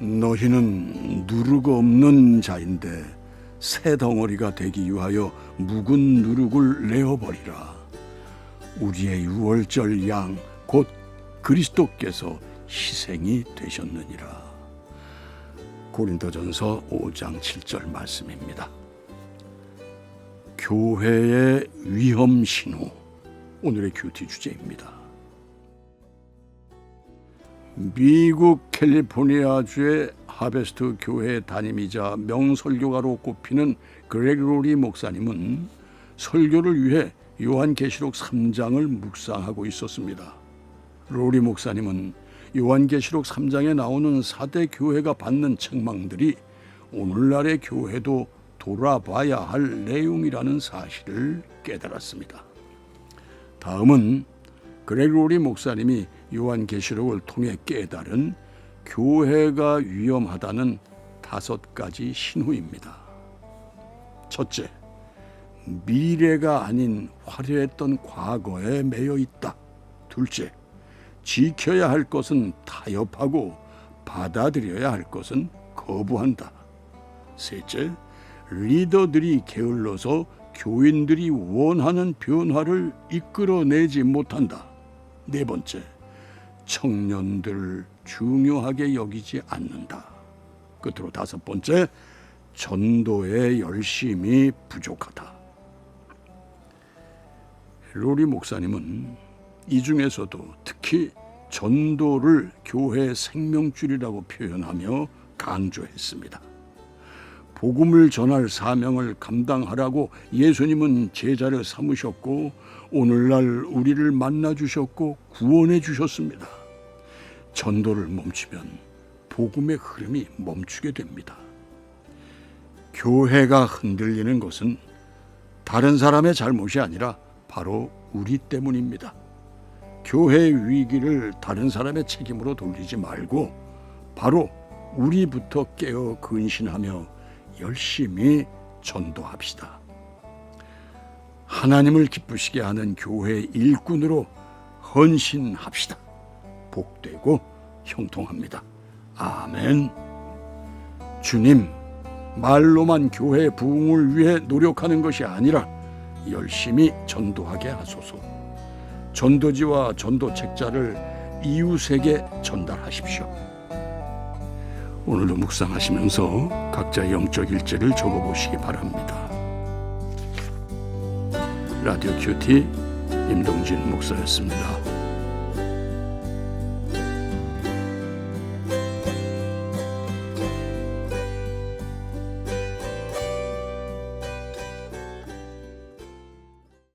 너희는 누룩 없는 자인데 새 덩어리가 되기 위하여 묵은 누룩을 내어버리라. 우리의 유월절 양 곧 그리스도께서 희생이 되셨느니라. 고린도전서 5장 7절 말씀입니다. 교회의 위험 신호 오늘의 큐티 주제입니다. 미국 캘리포니아주의 하베스트 교회 담임이자 명설교가로 꼽히는 그레고리 목사님은 설교를 위해 요한계시록 3장을 묵상하고 있었습니다. 로리 목사님은 요한계시록 3장에 나오는 사대 교회가 받는 책망들이 오늘날의 교회도 돌아봐야 할 내용이라는 사실을 깨달았습니다. 다음은 그레고리 목사님이 요한계시록을 통해 깨달은 교회가 위험하다는 다섯 가지 신호입니다. 첫째, 미래가 아닌 화려했던 과거에 매여 있다. 둘째, 지켜야 할 것은 타협하고 받아들여야 할 것은 거부한다. 셋째, 리더들이 게을러서 교인들이 원하는 변화를 이끌어내지 못한다. 네 번째, 청년들을 중요하게 여기지 않는다. 끝으로 다섯 번째, 전도의 열심이 부족하다. 로리 목사님은 이 중에서도 특히 전도를 교회 생명줄이라고 표현하며 강조했습니다. 복음을 전할 사명을 감당하라고 예수님은 제자를 삼으셨고 오늘날 우리를 만나 주셨고 구원해 주셨습니다. 전도를 멈추면 복음의 흐름이 멈추게 됩니다. 교회가 흔들리는 것은 다른 사람의 잘못이 아니라 바로 우리 때문입니다. 교회 위기를 다른 사람의 책임으로 돌리지 말고 바로 우리부터 깨어 근신하며 열심히 전도합시다. 하나님을 기쁘시게 하는 교회 일꾼으로 헌신합시다. 복되고 형통합니다. 아멘. 주님, 말로만 교회 부흥을 위해 노력하는 것이 아니라 열심히 전도하게 하소서. 전도지와 전도 책자를 이웃에게 전달하십시오. 오늘도 묵상하시면서 각자 영적 일지를 적어보시기 바랍니다. 라디오 큐티 임동진 목사였습니다.